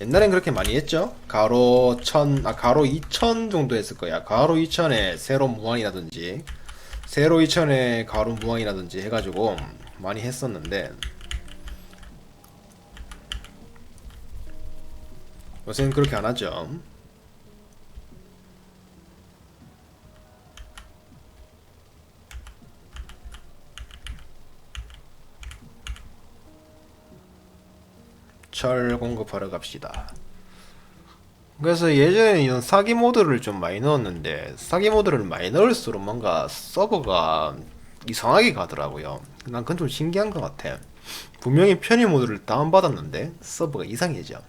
옛날엔 그렇게 많이 했죠. 가로 1000, 아, 가로 2000 정도 했을 거야. 가로 2000에 세로 무한이라든지, 세로 2000에 가로 무한이라든지 해가지고 많이 했었는데, 요새는 그렇게 안 하죠. 철 공급하러 갑시다. 그래서 예전에 이런 사기 모드를 좀 많이 넣었는데 사기 모드를 많이 넣을수록 뭔가 서버가 이상하게 가더라고요. 난 그건 좀 신기한 것 같아. 분명히 편의 모드를 다운받았는데 서버가 이상해져.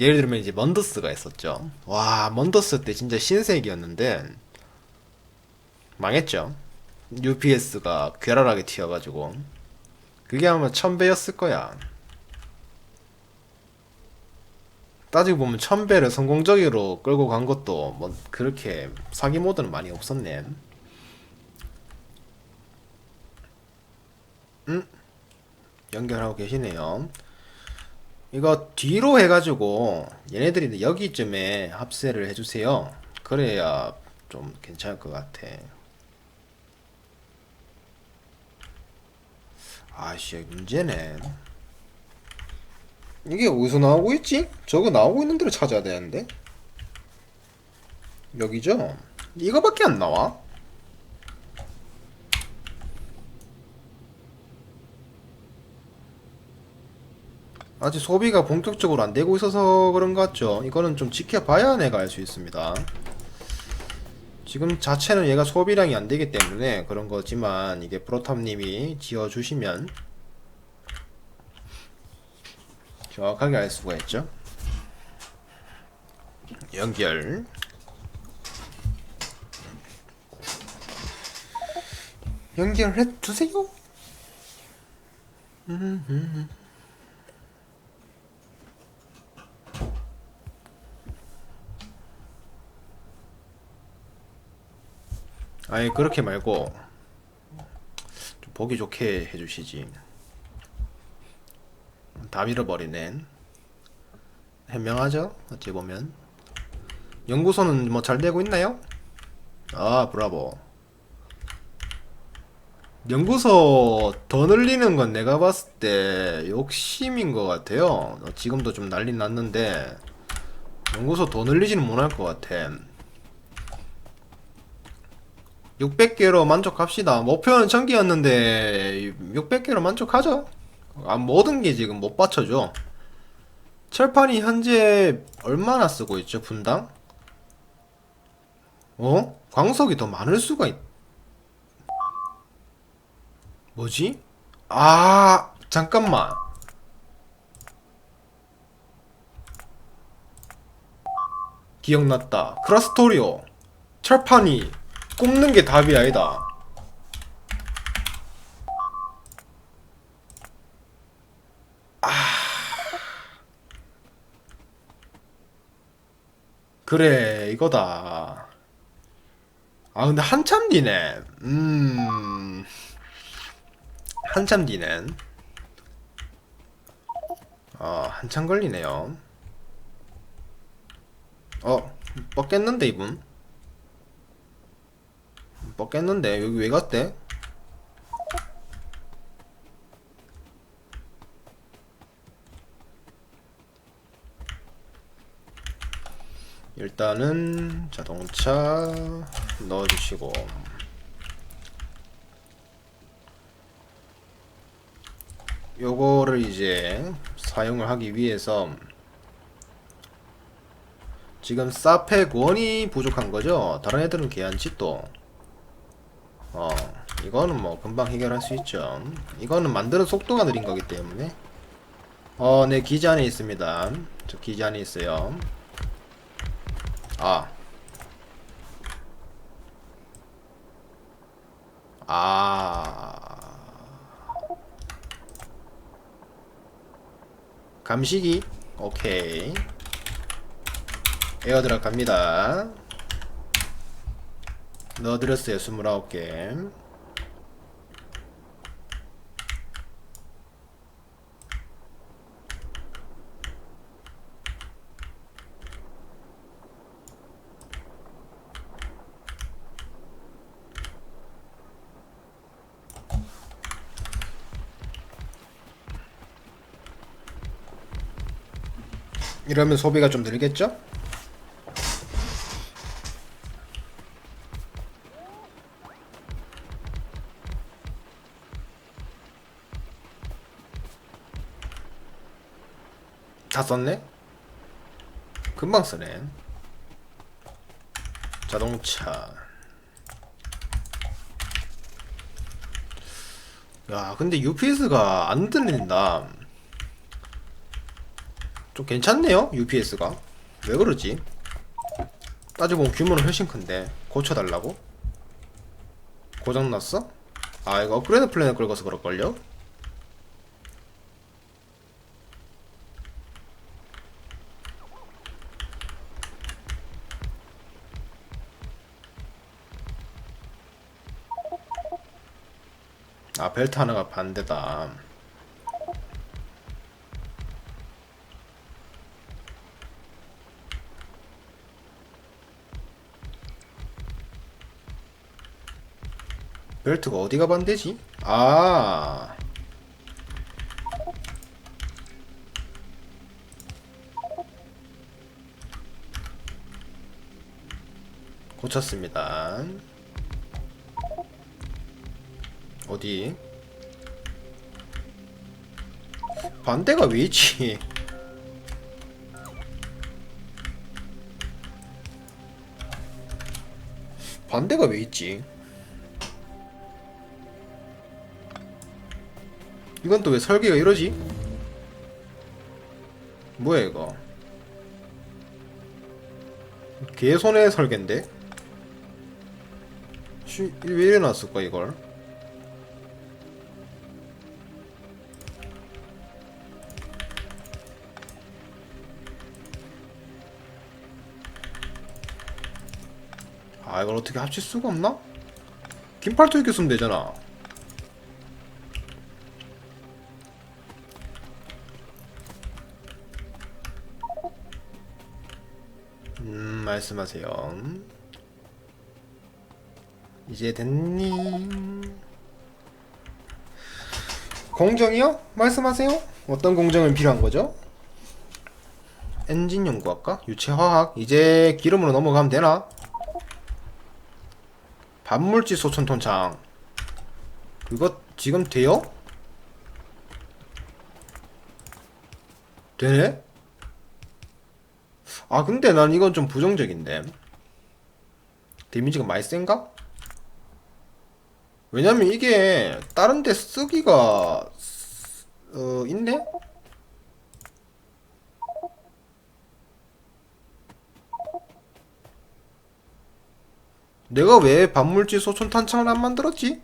예를 들면 이제 먼더스가 있었죠. 와 먼더스 때 진짜 신세계였는데 망했죠. UPS가 괴랄하게 튀어가지고 그게 아마 1000배였을 거야. 따지고 보면 1000배를 성공적으로 끌고 간 것도 뭐 그렇게 사기 모드는 많이 없었네. 음? 연결하고 계시네요. 이거 뒤로 해가지고 얘네들이 여기쯤에 합세를 해주세요. 그래야 좀 괜찮을 것 같아. 아씨 문제네. 이게 어디서 나오고 있지? 저거 나오고 있는 대로 찾아야 되는데. 여기죠? 이거밖에 안 나와? 아직 소비가 본격적으로 안 되고 있어서 그런 것 같죠? 이거는 좀 지켜봐야 내가 알 수 있습니다. 지금 자체는 얘가 소비량이 안 되기 때문에 그런 거지만 이게 프로탑님이 지어주시면 정확하게 알 수가 있죠. 연결. 연결해 주세요. 아예 그렇게 말고 좀 보기 좋게 해주시지. 다 밀어버리네. 현명하죠? 어찌 보면. 연구소는 뭐 잘 되고 있나요? 아, 브라보. 연구소 더 늘리는 건 내가 봤을 때 욕심인 것 같아요. 어, 지금도 좀 난리 났는데, 연구소 더 늘리지는 못할 것 같아. 600개로 만족합시다. 목표는 1000개였는데, 600개로 만족하죠? 아, 모든 게 지금 못 받쳐줘. 철판이 현재 얼마나 쓰고 있죠, 분당? 어? 광석이 더 많을 수가 있... 뭐지? 아, 잠깐만. 기억났다. 크라스토리오. 철판이 꼽는 게 답이 아니다. 그래, 이거다. 아, 근데 한참 뒤네. 음. 한참 뒤네. 아, 한참 걸리네요. 어, 뻗겠는데, 이분? 뻗겠는데, 여기 왜 갔대? 일단은 자동차 넣어주시고 요거를 이제 사용을 하기 위해서 지금 사팩 원이 부족한 거죠? 다른 애들은 또. 어, 이거는 뭐 금방 해결할 수 있죠. 이거는 만드는 속도가 느린 거기 때문에. 어, 네, 기지 안에 있습니다. 저 기지 안에 있어요. 아. 아. 감시기. 오케이. 에어드랍 갑니다. 넣어드렸어요, 29개. 이러면 소비가 좀 늘겠죠? 다 썼네? 금방 쓰네. 자동차. 야, 근데 UPS가 안 들린다. 좀 괜찮네요, UPS가. 왜 그러지? 따져보면 규모는 훨씬 큰데. 고쳐달라고? 고장났어? 아, 이거 업그레이드 플랜을 긁어서 그럴걸요? 아, 벨트 하나가 반대다. 벨트가 어디가 반대지? 아. 고쳤습니다. 어디? 반대가 왜 있지? 반대가 왜 있지? 이건 또 왜 설계가 이러지? 뭐야 이거? 개손의 설계인데? 씨, 왜 이래 놨을까 이걸? 아 이걸 어떻게 합칠 수가 없나? 긴팔도 이렇게 쓰면 되잖아 음 말씀하세요 이제 됐니? 공정이요? 말씀하세요 어떤 공정이 필요한 거죠? 엔진 연구할까? 유체화학? 이제 기름으로 넘어가면 되나? 반물질 소천톤창 그거 지금 돼요? 되네? 아 근데 난 이건 좀 부정적인데 데미지가 많이 센가? 왜냐면 이게 다른 데 쓰기가 어 있네? 내가 왜 반물질 소촌 탄창을 안 만들었지?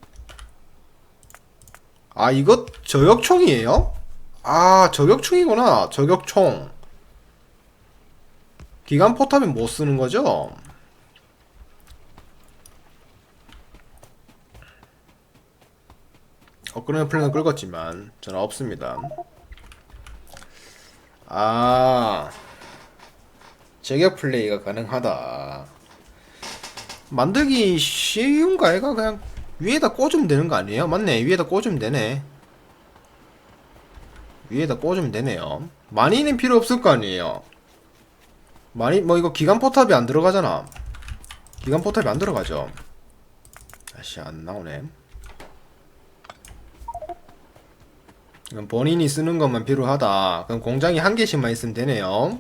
아, 이거 저격총이에요? 아, 저격총이구나. 저격총. 기관 포탑은 못 쓰는 거죠? 업그레이드 플랜을 긁었지만 저는 없습니다. 아, 저격 플레이가 가능하다. 만들기 쉬운가 얘가 그냥 위에다 꽂으면 되는 거 아니에요? 맞네 위에다 꽂으면 되네 위에다 꽂으면 되네요 많이는 필요 없을 거 아니에요 많이 뭐 이거 기관 포탑이 안 들어가잖아. 기관 포탑이 안 들어가죠. 아씨 안 나오네. 그럼 본인이 쓰는 것만 필요하다. 그럼 공장이 한 개씩만 있으면 되네요.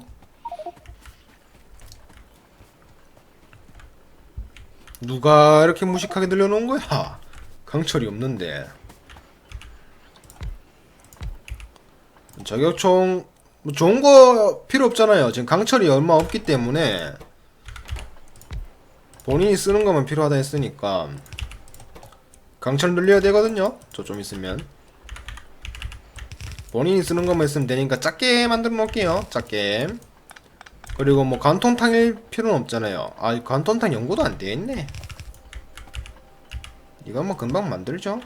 누가 이렇게 무식하게 늘려놓은 거야? 강철이 없는데. 저격총 뭐 좋은 거 필요 없잖아요. 지금 강철이 얼마 없기 때문에 본인이 쓰는 것만 필요하다 했으니까 강철 늘려야 되거든요. 저 좀 있으면 본인이 쓰는 것만 있으면 되니까 작게 만들어 놓을게요. 작게. 그리고 뭐 관통탕일 필요는 없잖아요. 아, 이 관통탕 연구도 안돼 있네. 이건 뭐 금방 만들죠.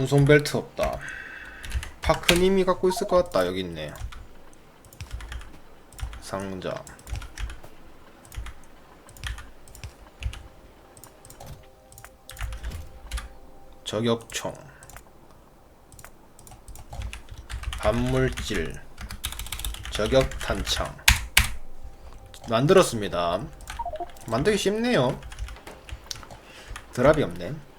운송 벨트 없다. 파크님이 갖고 있을 것 같다. 여기 있네. 상자. 저격총. 반물질. 저격 탄창. 만들었습니다. 만들기 쉽네요. 드랍이 없네.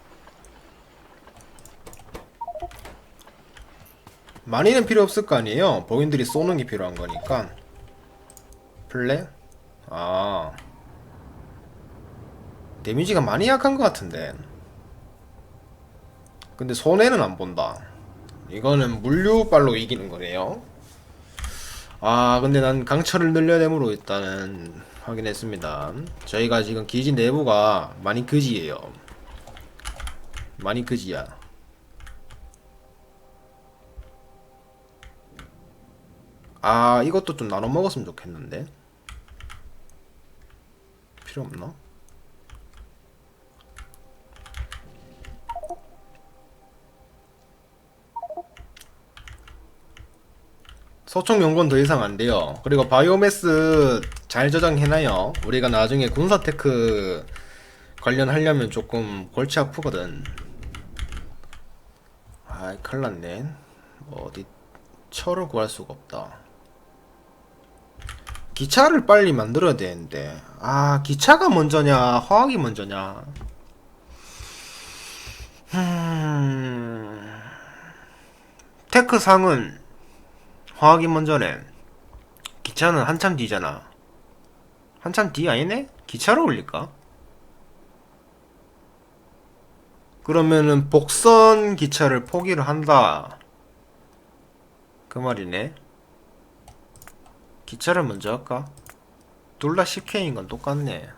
많이는 필요 없을 거 아니에요. 본인들이 쏘는 게 필요한 거니까. 플레? 아. 데미지가 많이 약한 것 같은데. 근데 손해는 안 본다. 이거는 물류빨로 이기는 거네요. 아, 근데 난 강철을 늘려냄으로 일단은 확인했습니다. 저희가 지금 기지 내부가 많이 그지예요. 많이 그지야. 아, 이것도 좀 나눠 먹었으면 좋겠는데. 필요 없나? 소총 연구는 더 이상 안 돼요. 그리고 바이오매스 잘 저장해놔요. 우리가 나중에 군사테크 관련하려면 조금 골치 아프거든. 아이, 큰일 났네. 뭐 어디, 철을 구할 수가 없다. 기차를 빨리 만들어야 되는데. 아, 기차가 먼저냐, 화학이 먼저냐. 음, 테크상은 화학이 먼저네. 기차는 한참 뒤잖아. 한참 뒤 아니네? 기차로 올릴까? 그러면은 복선 기차를 포기를 한다. 그 말이네. 기차를 먼저 할까? 둘 다 10K인 건 똑같네.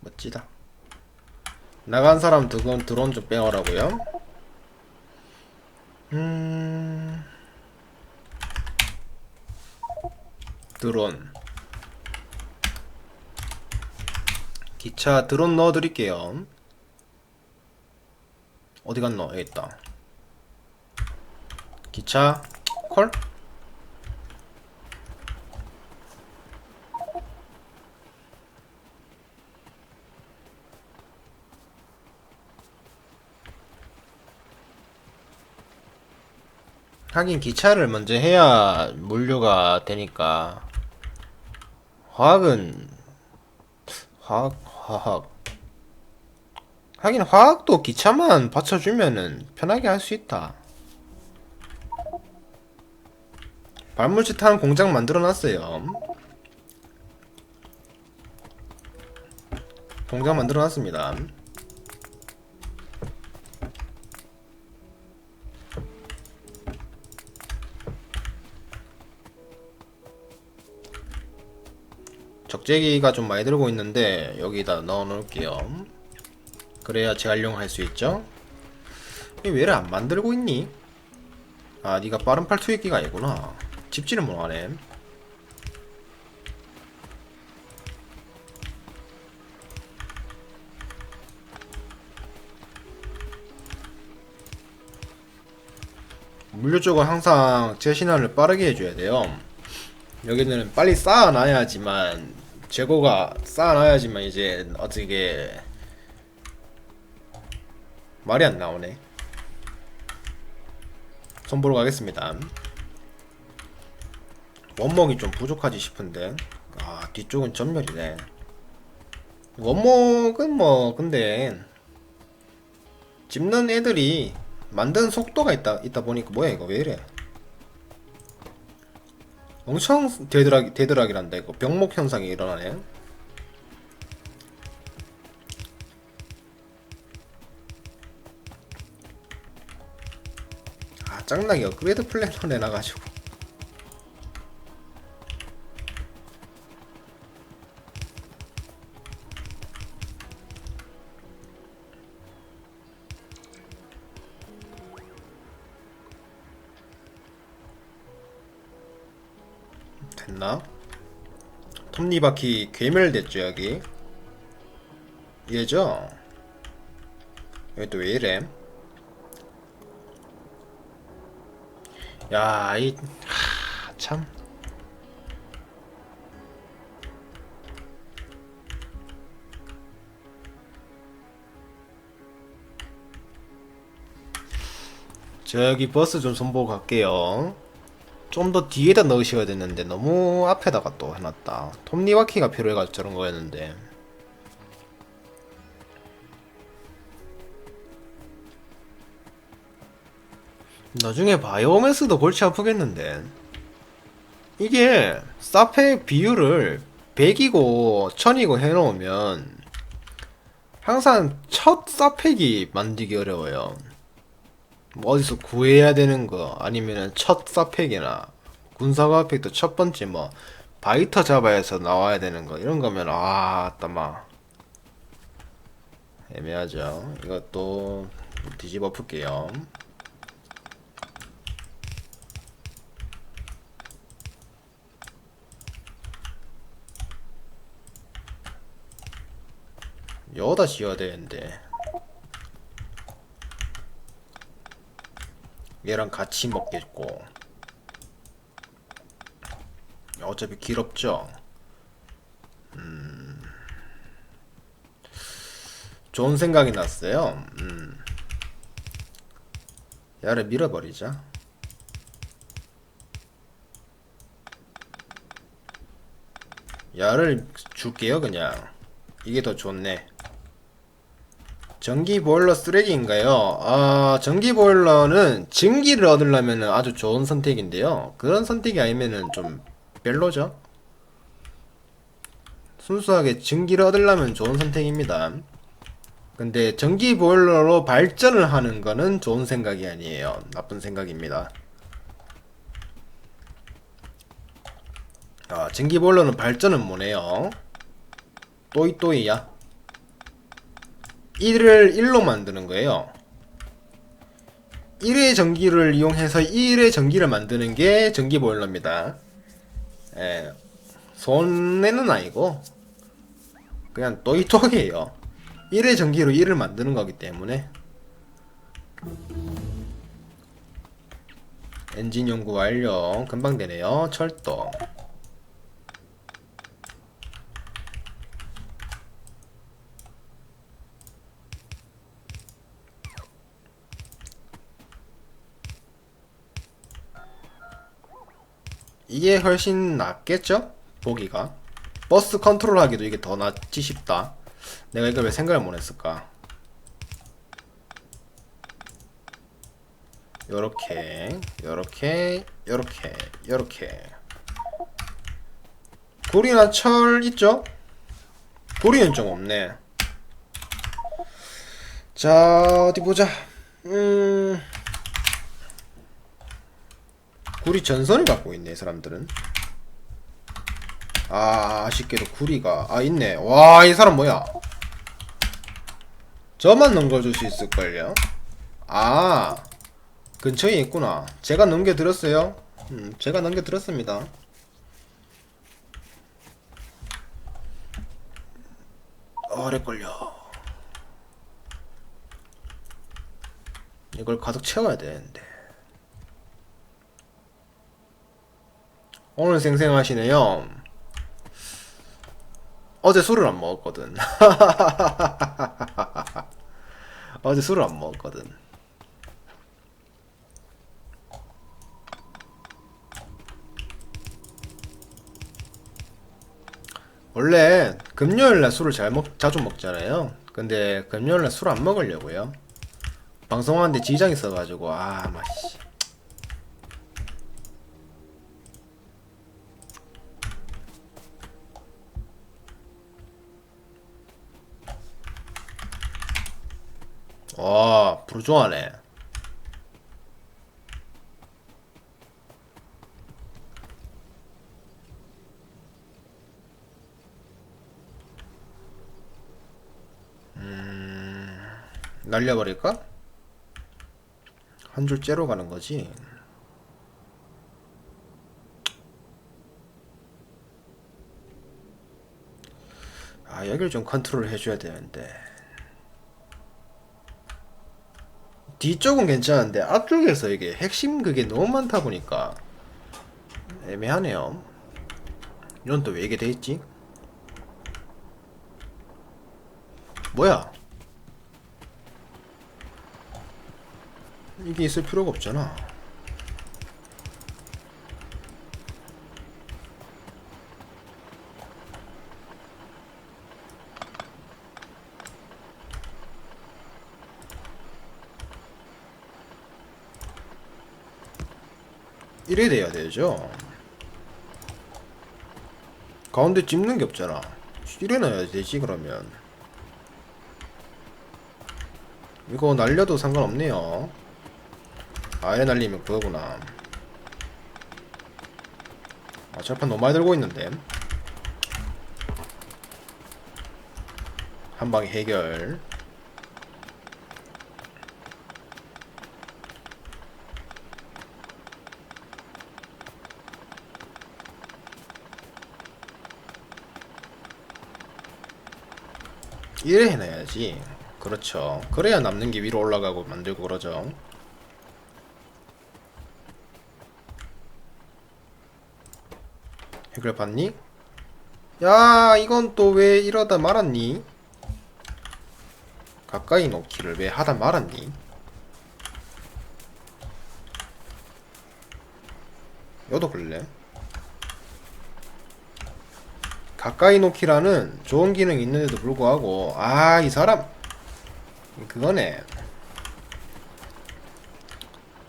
멋지다. 나간 사람 드론, 드론 좀 빼오라고요? 음... 드론. 기차 드론 넣어 드릴게요. 어디 갔노? 여기 있다. 기차 콜? 하긴 기차를 먼저 해야 물류가 되니까 화학은 화학 화학. 하긴 화학도 기차만 받쳐주면은 편하게 할 수 있다. 타는 공장 만들어 놨어요. 공장 만들어 놨습니다 적재기가 좀 많이 들고 있는데 여기다 넣어 놓을게요. 그래야 재활용할 수 있죠? 이래 안 만들고 있니? 아 니가 빠른 팔 투입기가 아니구나. 집지는 뭐하네. 물류 쪽은 항상 재신화를 빠르게 해줘야 돼요. 여기는 빨리 쌓아놔야지만 재고가 쌓아놔야지만 이제 어떻게 말이 안 나오네. 손보러 가겠습니다. 원목이 좀 부족하지 싶은데 아 뒤쪽은 전멸이네. 원목은 뭐 근데 집는 애들이 만드는 속도가 있다 있다 보니까 뭐야 이거 왜 이래? 엄청 대드락, 대드락이란다 이거. 병목 현상이 일어나네 아 짱나게 업그레이드 플랜을 내놔가지고 톱니바퀴 괴멸됐죠 여기 얘죠? 여기 또 왜 이래? 야, 이, 하, 참. 저기 버스 좀 손보고 갈게요. 좀 더 뒤에다 넣으셔야 됐는데 너무 앞에다가 또 해놨다. 톱니바퀴가 필요해가지고 저런 거였는데. 나중에 바이오매스도 골치 아프겠는데. 이게 사페 비율을 100이고 1000이고 해놓으면 항상 첫 사팩이 만들기 어려워요. 뭐 어디서 구해야 되는 거 아니면은 첫 사팩이나 군사가 팩도 첫 번째 뭐 바이터 잡아야 해서 나와야 되는 거 이런 거면 아 따마 애매하죠. 이것도 뒤집어 풀게요. 여기다 지어야 되는데 얘랑 같이 먹겠고. 어차피 길었죠? 음. 좋은 생각이 났어요. 음. 얘를 밀어버리자. 야를 줄게요 그냥. 이게 더 좋네 전기 보일러 쓰레기인가요? 아, 전기 보일러는 증기를 얻으려면 아주 좋은 선택인데요. 그런 선택이 아니면은 좀 별로죠? 순수하게 증기를 얻으려면 좋은 선택입니다. 근데 전기 보일러로 발전을 하는 거는 좋은 생각이 아니에요. 나쁜 생각입니다. 아, 전기 보일러는 발전은 뭐네요? 또이또이야. 1을 1로 만드는 거예요. 1의 전기를 이용해서 1의 전기를 만드는 게 전기 보일러입니다. 예, 손해는 아니고 그냥 또이또이에요. 1의 전기로 1을 만드는 거기 때문에 엔진 연구 완료. 금방 되네요. 철도. 이게 훨씬 낫겠죠? 보기가. 버스 컨트롤 하기도 이게 더 낫지 싶다. 내가 이걸 왜 생각을 못 했을까? 요렇게 요렇게 요렇게 요렇게. 구리나 철 있죠? 구리는 좀 없네. 자 어디 보자. 음 구리 전선을 갖고 있네 이 사람들은. 아 아쉽게도 구리가 아 있네. 와 이 사람 뭐야? 저만 넘겨줄 수 있을걸요? 아 근처에 있구나. 제가 넘겨드렸어요. 음 제가 넘겨드렸습니다. 어렉걸려 이걸 가득 채워야 되는데 오늘 생생하시네요. 어제 술을 안 먹었거든. 어제 술을 안 먹었거든. 원래 금요일날 술을 잘 먹, 자주 먹잖아요. 근데 금요일날 술 안 먹으려고요. 방송하는데 지장 있어가지고 아 마씨. 와 프로 좋아하네. 음, 날려버릴까? 한 줄 째로 가는 거지? 아 여길 좀 컨트롤 해줘야 되는데. 뒤쪽은 괜찮은데 앞쪽에서 이게 핵심 그게 너무 많다 보니까 애매하네요. 이건 또 왜 이게 돼있지? 뭐야? 이게 있을 필요가 없잖아 이래 돼야 되죠. 가운데 찝는 게 없잖아. 이래 놔야 되지 그러면. 이거 날려도 상관없네요. 아예 날리면 그거구나. 아, 철판 너무 많이 들고 있는데. 한 방에 해결. 이래 해놔야지. 그렇죠. 그래야 남는 게 위로 올라가고 만들고 그러죠. 해결 봤니? 야, 이건 또 왜 이러다 말았니? 가까이 놓기를 왜 하다 말았니? 여도 그럴래? 가까이 놓기라는 좋은 기능이 있는데도 불구하고 아 이 사람. 그거네.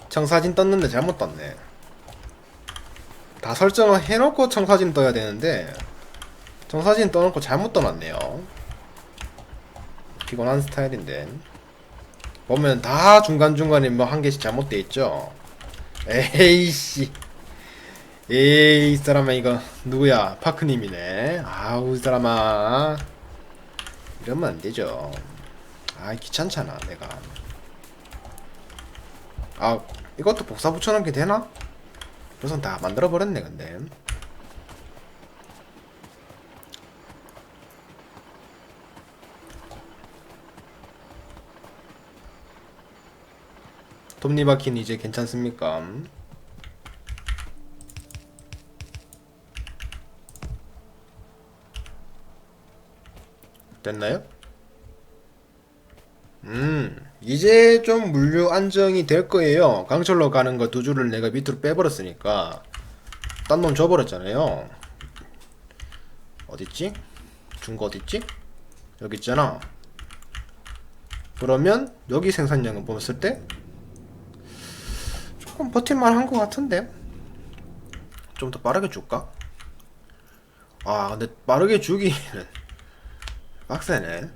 청사진 떴는데 잘못 떴네. 다 설정을 해놓고 청사진 떠야 되는데 청사진 떠놓고 잘못 떠놨네요. 피곤한 스타일인데. 보면 다 중간중간에 뭐 한 개씩 잘못돼 있죠. 에이씨 에이 이 사람아 이거 누구야? 파크님이네. 아우 이 사람아. 이러면 안 되죠. 아 귀찮잖아 내가. 아 이것도 복사 붙여넣기 되나? 우선 다 만들어 버렸네 근데. 톱니바퀴는 이제 괜찮습니까? 됐나요? 음, 이제 좀 물류 안정이 될 거예요. 강철로 가는 거 두 줄을 내가 밑으로 빼버렸으니까. 딴 놈 줘버렸잖아요. 어딨지? 준 거 어딨지? 여기 있잖아. 그러면 여기 생산량을 봤을 때 조금 버틸만 한 것 같은데? 좀 더 빠르게 줄까? 아, 근데 빠르게 주기는 빡세네.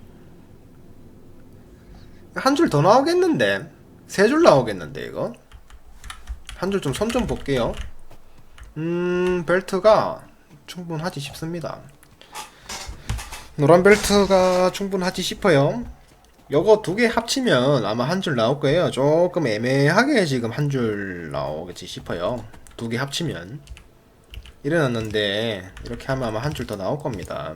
한 줄 더 나오겠는데? 세 줄 나오겠는데, 이거? 한 줄 좀손좀 볼게요. 음, 벨트가 충분하지 싶습니다. 노란 벨트가 충분하지 싶어요. 요거 두 개 합치면 아마 한 줄 나올 거예요. 조금 애매하게 지금 한 줄 나오겠지 싶어요. 두 개 합치면. 이래놨는데, 이렇게 하면 아마 한 줄 더 나올 겁니다.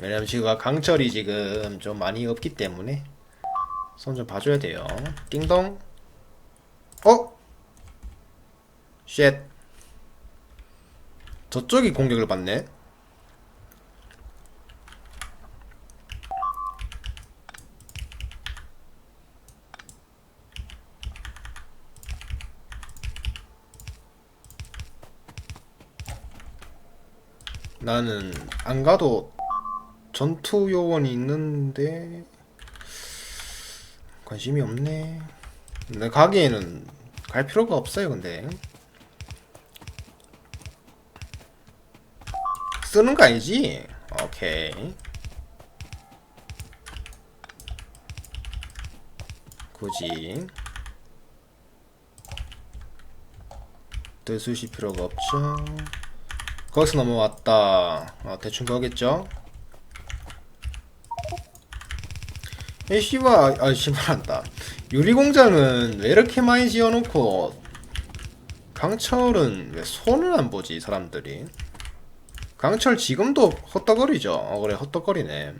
왜냐면 지금 강철이 지금 좀 많이 없기 때문에 손 좀 봐줘야 돼요. 띵동. 어? 쉣. 저쪽이 공격을 받네. 나는 안 가도 전투 요원이 있는데 관심이 없네. 근데 가기에는 갈 필요가 없어요. 근데 쓰는 거 아니지? 오케이. 굳이 뜨수실 필요가 없죠. 거기서 넘어왔다. 어, 대충 그거겠죠? 이 씨발 아 씨발한다. 유리공장은 왜 이렇게 많이 지어놓고 강철은 왜 손을 안 보지 이 사람들이? 강철 지금도 헛떡거리죠. 어 그래 헛떡거리네.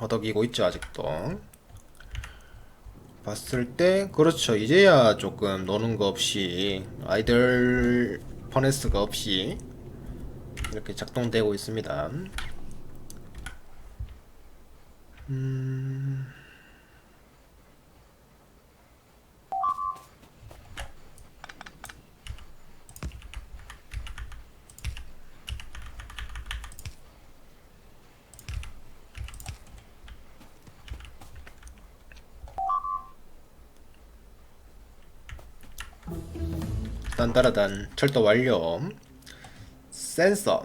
허덕이고 있죠 아직도 봤을 때 그렇죠. 이제야 조금 노는 거 없이 아이들 퍼네스가 없이 이렇게 작동되고 있습니다. 음... 딴따라단 철도 완료. 센서.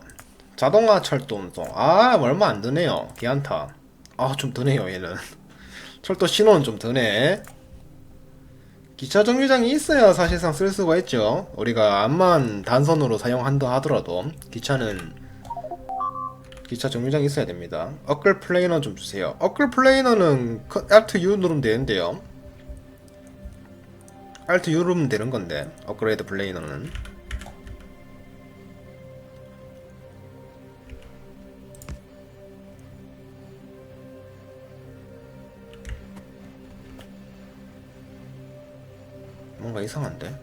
자동화 철도 운송. 아 얼마 안 드네요. 괜찮다 아좀 드네요 얘는. 철도 신호는 좀 드네. 기차 정류장이 있어야 사실상 쓸 수가 있죠. 우리가 암만 단선으로 사용한다 하더라도 기차는 기차 정류장이 있어야 됩니다. 업글 플레이너 좀 주세요. 업글 플레이너는 그 Alt U 누르면 되는데요 Alt 누르면 되는 건데 업그레이드 플레이너는 뭔가 이상한데?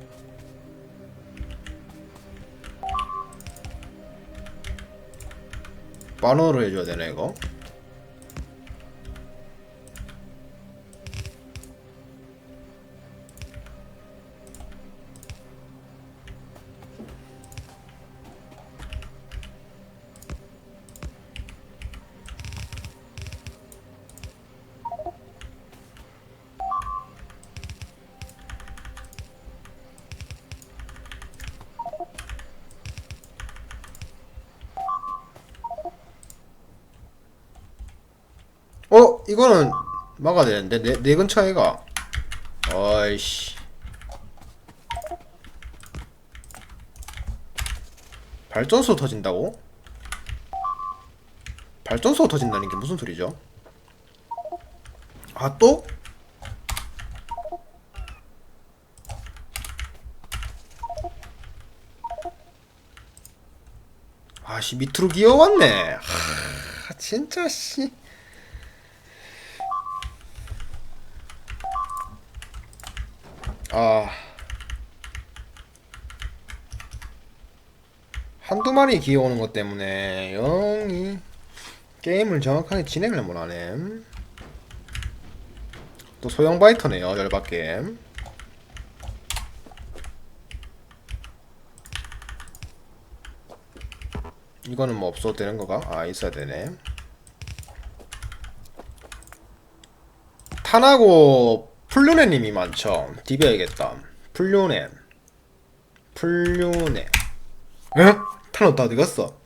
만호로 해줘야 되네 이거 이거는 막아야 되는데 내, 내 근처에 가 어이씨 발전소 터진다고? 발전소 터진다는 게 무슨 소리죠? 아 또? 아씨 밑으로 기어왔네 하, 진짜 씨 아. 한두 마리 기어오는 것 때문에 영이 게임을 정확하게 진행을 못하네. 또 소형 바이터네요 열받게. 이거는 뭐 없어도 되는 거가? 아 있어야 되네. 탄하고 플루네님이 많죠 디벼야겠다 플루네 플루네 에? 탄 어디다 어디 갔어?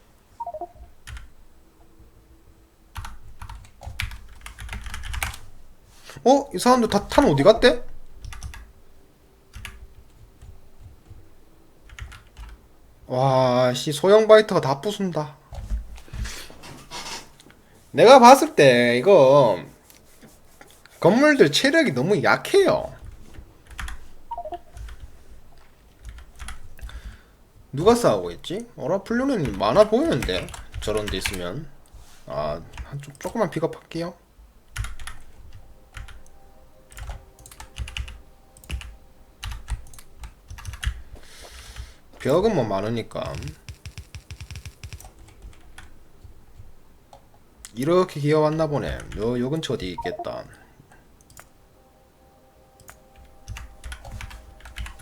어? 이 사람들 다 탄 어디 갔대? 와, 씨, 소형 바이터가 다 부순다. 내가 봤을 때, 이거, 건물들 체력이 너무 약해요. 누가 싸우고 있지? 어라, 플루는 많아 보이는데? 저런 데 있으면. 아, 한 조, 조금만 픽업할게요. 벽은 뭐 많으니까 이렇게 기어왔나 보네 요, 요 근처 어디 있겠다